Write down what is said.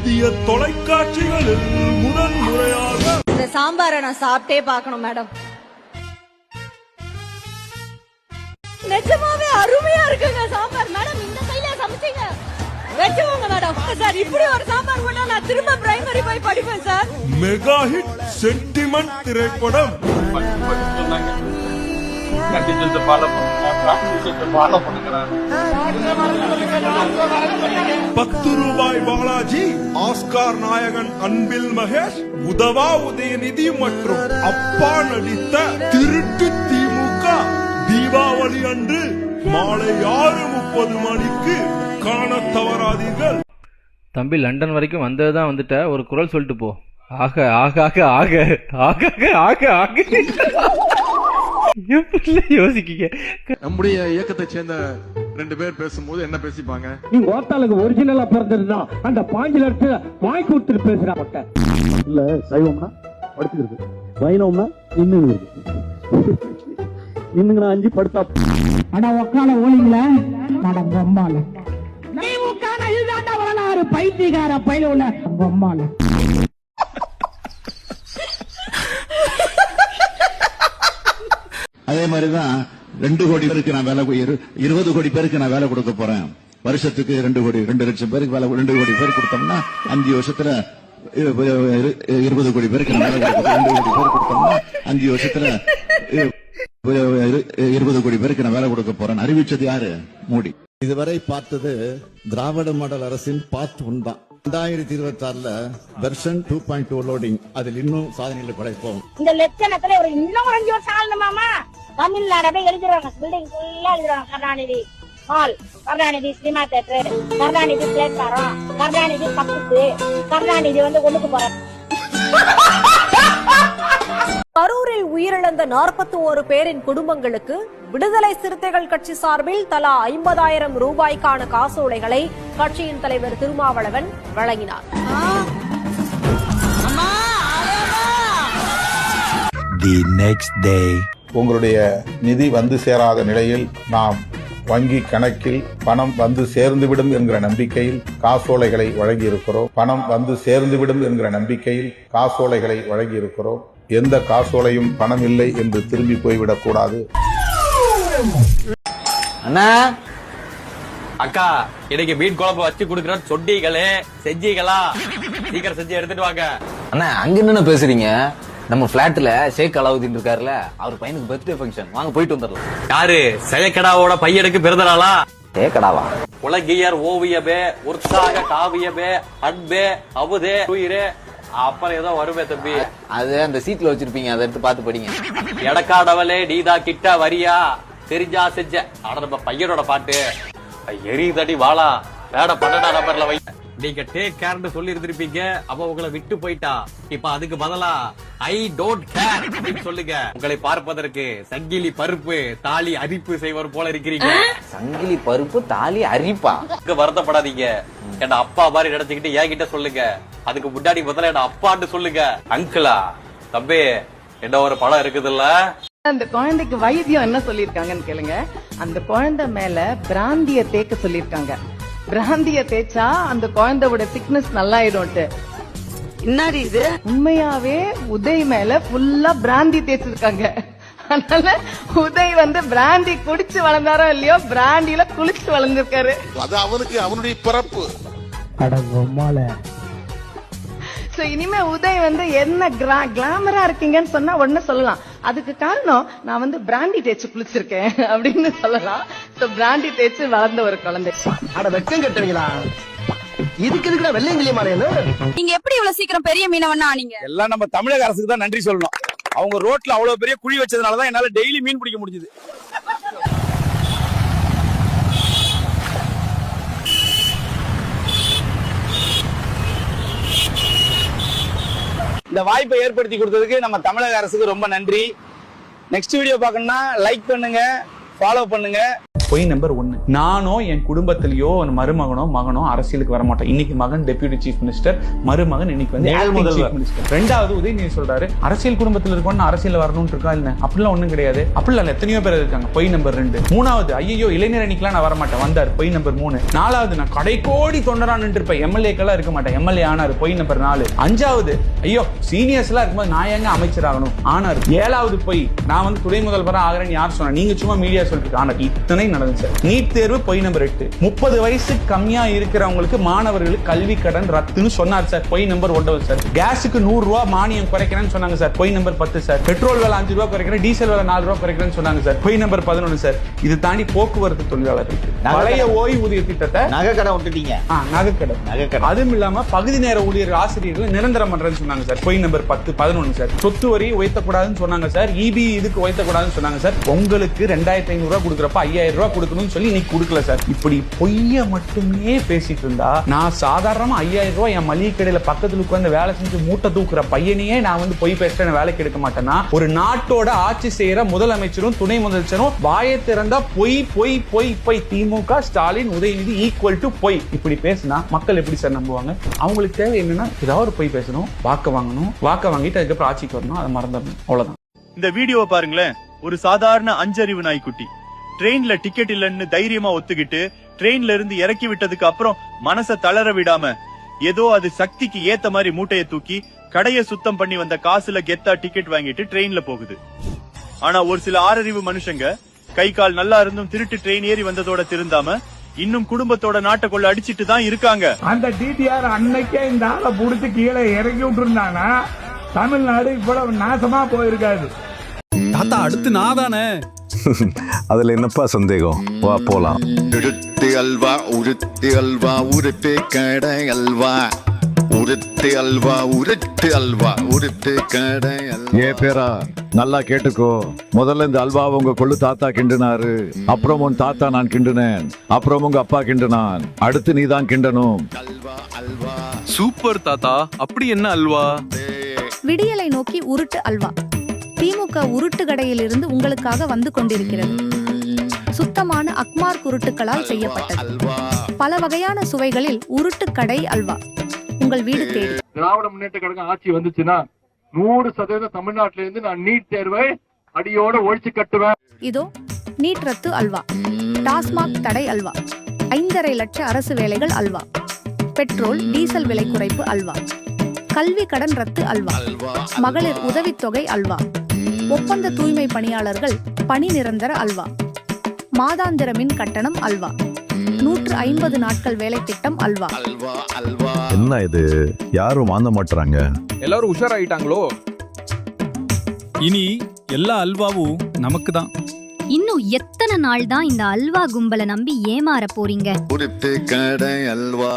இந்திய தொலைக்காட்சிகளில் முதல் முறையாக இந்த சாம்பாரை நான் சாப்பிட்டே பார்க்கணும் மேடம். நிஜமாவே அருமையா இருக்குங்க சாம்பார். மேடம் இந்த கையில சமைச்சீங்க. வச்சுக்கோங்க மேடம். சார் இப்படி ஒரு சாம்பார் கூட நான் திரும்ப பிரைமரி போய் படிப்பேன் சார். மெகா ஹிட் சென்டிமெண்ட் திரைப்படம். கண்டிஷன்ஸை ஃபாலோ பண்ணுங்க ப்ராக்டிஸை ஃபாலோ பத்து ரூபாய் பாலாஜி ஆஸ்கார் நாயகன் அன்பில் மகேஷ் உதவா உதயநிதி மற்றும் அப்பா நடித்த திருட்டு திமுக தீபாவளி அன்று மாலை ஆறு முப்பது மணிக்கு காணத் தவறாதீர்கள். தம்பி லண்டன் வரைக்கும் வந்தது தான் வந்துட்ட. ஒரு குரல் சொல்லிட்டு போ. ஆக ஆக ஆக ஆக ஆக ஆக ஆக. யோசிக்கீங்க. நம்முடைய இயக்கத்தை சேர்ந்த ரெண்டு பேர் பேசும்போது என்ன பேசிப்பாங்க? நீ ஓத்தாளுக்கு ஒரிஜினலா பிறந்திருந்தா அந்த பாஞ்சு லட்சம் வாங்கி கொடுத்துட்டு பேசுறா பட்ட இல்ல சைவம்னா படுத்துக்கிறது. வைணவம்னா நின்னு நின்னுங்க அஞ்சு படுத்தா? ஆனா உக்கால ஓலிங்களா பொம்மால இதுதாண்டா வரலாறு பைத்தியகார பயில உள்ள பொம்மால அதே மாதிரிதான் ரெண்டு கோடி பேருக்கு நான் வேலை இரு- இருபது கோடி பேருக்கு நான் வேலை கொடுக்க போறேன். வருஷத்துக்கு ரெண்டு கோடி ரெண்டு லட்சம் பேருக்கு வேலை ரெண்டு கோடி பேர் கொடுத்தோம்னா அஞ்சு வருஷத்துல இரு- இரு- இருபது கோடி பேருக்கு நான் வேலை கொடுக்க ரெண்டு கோடி பேர் கொடுத்தோம்னா அஞ்சு வருஷத்துல இரு- இரு- இருபது கோடி பேருக்கு நான் வேலை கொடுக்க போறேன். அறிவிச்சது யாரு? மோடி. இதுவரை பார்த்தது திராவிட மாடல் அரசின் பார்ட் ஒன் தான். ரெண்டாயிரத்தி இருபத்தி ஆறுல version two point two loading அதில் இன்னும் சாதனைகளை படைப்போம். இந்த லட்சணத்துல ஒரு இன்னும் ஒரு அஞ்சு வருஷம் ஆகணுமாமா தமிழ்நாடு அப்படியே எழுதிடுவாங்க பில்டிங் ஃபுல்லா எழுதிடுவாங்க Karunanidhi hall Karunanidhi cinema theatre Karunanidhi platform Karunanidhi பக்கத்து கருணாநிதி வந்து ஒண்ணுக்கு போற கரூரில் உயிரிழந்த நாற்பத்தி ஓரு பேரின் குடும்பங்களுக்கு விடுதலை சிறுத்தைகள் கட்சி சார்பில் தலா ஐம்பதாயிரம் ரூபாய்க்கான காசோலைகளை கட்சியின் தலைவர் திருமாவளவன் வழங்கினார். உங்களுடைய நிதி வந்து சேராத நிலையில் நாம் வங்கி கணக்கில் பணம் வந்து சேர்ந்துவிடும் என்கிற நம்பிக்கையில் காசோலைகளை வழங்கி இருக்கிறோம் பணம் வந்து சேர்ந்துவிடும் என்கிற நம்பிக்கையில் காசோலைகளை வழங்கி இருக்கிறோம் எந்த காசோலையும் பணம் இல்லை என்று திரும்பி போய்விடக் கூடாது. அண்ணா! அக்கா இன்னைக்கு மீன் குழம்பு வச்சு குடுக்கறேன் சொன்னீங்களே செஞ்சீங்களா? சீக்கிரம் செஞ்சு எடுத்துட்டு வாங்க. அண்ணா அங்க என்ன பேசுறீங்க? நம்ம பிளாட்ல ஷேக் அலாவுதீன் இருக்காருல்ல அவர் பையனுக்கு பர்த்டே ஃபங்க்ஷன் வாங்க போயிட்டு வந்துடலாம். யாரு? செயக்கடாவோட பையனுக்கு பிறந்த நாளா ஷேக்கடாவா உலகியர் ஓவியமே உற்சாக காவியமே அன்பே அமுதே உயிரே. அப்புறம் ஏதோ வருமே தம்பி. அது அந்த சீட்ல வச்சிருப்பீங்க அதை எடுத்து பார்த்து படிங்க. எடக்காடவளே நீதா கிட்ட வரியா? தெரிஞ்சா செஞ்ச. ஆனா நம்ம பையனோட பாட்டு. எரிதடி வாழா வேட பன்னெண்டாம் நம்பர்ல வை. நீங்க டேக் கேர்னு சொல்லி இருந்திருப்பீங்க அப்ப உங்களை விட்டு போயிட்டா. இப்ப அதுக்கு பதிலா ஐ டோன்ட் கேர் அப்படின்னு சொல்லுங்க. உங்களை பார்ப்பதற்கு சங்கிலி பருப்பு தாலி அரிப்பு செய்வர் போல இருக்கிறீங்க. சங்கிலி பருப்பு தாலி அரிப்பா? வருத்தப்படாதீங்க. என்ன அப்பா மாதிரி நினைச்சுக்கிட்டு என்கிட்ட சொல்லுங்க. அதுக்கு முன்னாடி முதல்ல என்ன அப்பான்னு சொல்லுங்க. அங்கிளா தம்பி என்ன ஒரு படம் இருக்குதுல்ல? அந்த குழந்தைக்கு வைத்தியம் என்ன சொல்லிருக்காங்கன்னு கேளுங்க. அந்த குழந்தை மேல பிராந்திய தேக்க சொல்லிருக்காங்க பிராந்திய தேய்ச்சா அந்த குழந்தையோட சிக்னஸ் நல்லாயிடும்ட்டு. என்னடி இது? உண்மையாவே உதய் மேல ஃபுல்லா பிராந்தி தேய்ச்சிருக்காங்க. அதனால உதய் வந்து பிராந்தி குடிச்சு வளர்ந்தாரோ இல்லையோ பிராந்தில குளிச்சு வளர்ந்திருக்காரு. அது அவனுக்கு அவனுடைய பிறப்பு. சோ இனிமே உதய் வந்து என்ன கிளாமரா இருக்கீங்கன்னு சொன்னா உடனே சொல்லலாம். அதுக்கு காரணம் நான் வந்து பிராண்டி தேய்ச்சி குளிச்சிருக்கேன் அப்படின்னு சொல்லலாம். பிராண்டி தேய்ச்சி வளர்ந்த ஒரு குழந்தை. அட வெக்கம் கட்டுவீங்களா? இதுக்கு எதுக்குடா வெள்ளையங்கிலி மாலையனு நீங்க எப்படி இவ்வளவு சீக்கிரம் பெரிய மீனவனா நீங்க? எல்லாம் நம்ம தமிழக அரசுக்கு தான் நன்றி சொல்லணும். அவங்க ரோட்ல அவ்வளவு பெரிய குழி வச்சதுனாலதான் என்னால டெய்லி மீன் பிடிக்க முடிஞ்சது. இந்த வாய்ப்பை ஏற்படுத்தி கொடுத்ததுக்கு நம்ம தமிழக அரசுக்கு ரொம்ப நன்றி. நெக்ஸ்ட் வீடியோ பார்க்கணும்னா லைக் பண்ணுங்க ஃபாலோ பண்ணுங்க. பொய் நம்பர் ஒன்னு. நானோ என் குடும்பத்திலயோ மருமகனோ மகனோ அரசியலுக்கு வர மாட்டோம் இன்னைக்கு மகன் டெபியூட்டி சீஃப் மினிஸ்டர் மருமகன் இன்னைக்கு வந்து முதல்வர். minister. ரெண்டாவது உதயநிதி சொல்றாரு அரசியல் குடும்பத்தில் இருக்கணும் அரசியல் வரணும்னு இருக்கா இல்ல? அப்படிலாம் ஒண்ணும் கிடையாது. அப்படிலாம் எத்தனையோ பேர் இருக்காங்க. பொய் நம்பர் ரெண்டு. மூணாவது ஐயோ இளைஞர் அணிக்கெல்லாம் நான் வர மாட்டேன் வந்தார். பொய் நம்பர் மூணு. நாலாவது நான் கடைக்கோடி தொண்டரா நின்று இருப்பேன் எம்எல்ஏக்கெல்லாம் இருக்க மாட்டேன் எம்எல்ஏ ஆனாரு. பொய் நம்பர் நாலு. அஞ்சாவது ஐயோ சீனியர்ஸ் எல்லாம் இருக்கும்போது நான் எங்க அமைச்சர் ஆகணும்? ஆனாரு. ஏழாவது பொய். நான் வந்து துணை முதல்வரா ஆகிறேன்னு யார் சொன்னா? நீங்க சும்மா மீடியா சொல்லிட்டு ஆனா இத்தனை நடந்துச்சு. நீட் தேர்வு பொய் நம்பர் எட்டு. முப்பது வயசு கம்மியா இருக்கிறவங்களுக்கு மாணவர்களுக்கு கல்வி கடன் ரத்துன்னு சொன்னார் சார். பொய் நம்பர் ஒன்பது சார். கேஸுக்கு நூறு ரூபா மானியம் குறைக்கிறேன்னு சொன்னாங்க சார். பொய் நம்பர் பத்து சார். பெட்ரோல் விலை அஞ்சு ரூபா குறைக்கிறேன் டீசல் விலை நாலு ரூபா குறைக்கிறேன்னு சொன்னாங்க சார். பொய் நம்பர் பதினொன்று சார். இது தாண்டி போக்குவரத்து தொழிலாளர்களுக்கு. பழைய ஓய்வூதிய திட்டத்தை நகை கடை விட்டுட்டீங்க. நகைக்கடை நகைக்கடை. அதுவும் இல்லாம பகுதி நேர ஊழியர் ஆசிரியர்கள் நிரந்தரம் பண்றேன்னு சொன்னாங்க சார். பொய் நம்பர் பத்து பதினொன்று சார். சொத்து வரி உயர்த்தக்கூடாதுன்னு சொன்னாங்க சார். இபி இதுக்கு உயர்த்தக்கூடாதுன்னு சொன்னாங்க சார். உங்களுக்கு ரெண்டாயிரத்தி ஐநூறு ரூபாய் கொடுக்குறப்ப ஐயாயிரம் ரூபாய் கொடுக்கணும்னு சொல்லி நீ கொடுக்கல சார். இப்படி பொய்ய மட்டுமே பேசிட்டு இருந்தா நான் சாதாரணமா ஐயாயிரம் ரூபாய் என் மளிகை கடையில பக்கத்துல உட்கார்ந்து வேலை செஞ்சு மூட்டை தூக்குற பையனையே நான் வந்து பொய் பேசுறேன் வேலைக்கு எடுக்க மாட்டேன்னா ஒரு நாட்டோட ஆட்சி செய்யற முதலமைச்சரும் துணை முதலமைச்சரும் வாயை திறந்தா பொய் பொய் பொய் பொய். திமுக ஸ்டாலின் உதயநிதி ஈக்குவல் டு பொய். இப்படி பேசினா மக்கள் எப்படி சார் நம்புவாங்க? அவங்களுக்கு தேவை என்னன்னா ஏதாவது ஒரு பொய் பேசணும் வாக்கு வாங்கணும் வாக்க வாங்கிட்டு அதுக்கப்புறம் ஆட்சிக்கு வரணும் அதை மறந்துடணும். அவ்வளவுதான். இந்த வீடியோவை பாருங்களேன். ஒரு சாதாரண அஞ்சறிவு நாய்க்குட்டி. ட்ரெயின்ல டிக்கெட் இல்லைன்னு தைரியமா ஒத்துக்கிட்டு ட்ரெயின்ல இருந்து இறக்கி விட்டதுக்கு அப்புறம் மனச தளர விடாம ஏதோ அது சக்திக்கு ஏத்த மாதிரி மூட்டைய தூக்கி கடைய சுத்தம் பண்ணி வந்த காசுல கெத்தா டிக்கெட் வாங்கிட்டு ட்ரெயின்ல போகுது. ஆனா ஒரு சில ஆறறிவு மனுஷங்க கை கால் நல்லா இருந்தும் திருட்டு ட்ரெயின் ஏறி வந்ததோட திருந்தாம இன்னும் குடும்பத்தோட நாட்டை கொள்ள அடிச்சிட்டு தான் இருக்காங்க. அந்த டிடிஆர் அன்னைக்கே இந்த ஆளை புடிச்சு கீழே இறக்கி விட்டுருந்தானா? தமிழ்நாடு இவ்வளவு நாசமா போயிருக்காது. தாத்தா அடுத்து நான் தானே? அதுல என்னப்பா சந்தேகம்? வா போலாம். உருட்டு அல்வா உருட்டு அல்வா உருட்டு கடை அல்வா. உருட்டு அல்வா உருட்டு அல்வா உருட்டு கடை ஏ பேரா நல்லா கேட்டுக்கோ. முதல்ல இந்த அல்வா உங்க கொள்ளு தாத்தா கிண்டுனாரு. அப்புறம் உன் தாத்தா நான் கிண்டுனேன். அப்புறம் உங்க அப்பா கிண்டுனான். அடுத்து நீ தான் அல்வா சூப்பர் தாத்தா. அப்படி என்ன அல்வா? விடியலை நோக்கி உருட்டு அல்வா. திமுக உருட்டு கடையிலிருந்து உங்களுக்காக வந்து கொண்டிருக்கிறது. சுத்தமான அக்மார் குருட்டுகளால் செய்யப்பட்டது. அல்வா பல வகையான சுவைகளில் உருட்டு கடை அல்வா. உங்கள் வீடு தேடி. திராவிட முன்னேற்ற கழகம் ஆட்சி வந்துச்சுன்னா நூறு சதவீதம் தமிழ்நாட்டில இருந்து நான் நீட் தேர்வை அடியோட ஒழிச்சு கட்டுவேன். இதோ நீட் ரத்து அல்வா. டாஸ்மாக் தடை அல்வா. ஐந்தரை லட்ச அரசு வேலைகள் அல்வா. பெட்ரோல் டீசல் விலை குறைப்பு அல்வா. கல்வி கடன் ரத்து அல்வா. மகளிர் உதவித்தொகை அல்வா. ஒப்பந்த தூய்மை பணியாளர்கள் பணி நிரந்தர அல்வா. மாதாந்திர மின் கட்டணம் அல்வா. நூற்று ஐம்பது நாட்கள் வேலை திட்டம் அல்வா. என்ன இது? யாரும் வாங்க மாட்டாங்க எல்லாரும் உஷாராயிட்டாங்களோ? இனி எல்லா அல்வாவும் நமக்கு தான் இன்னும் எத்தனை நாள் தான் இந்த அல்வா கும்பலை நம்பி ஏமாற போறீங்க? கடை அல்வா.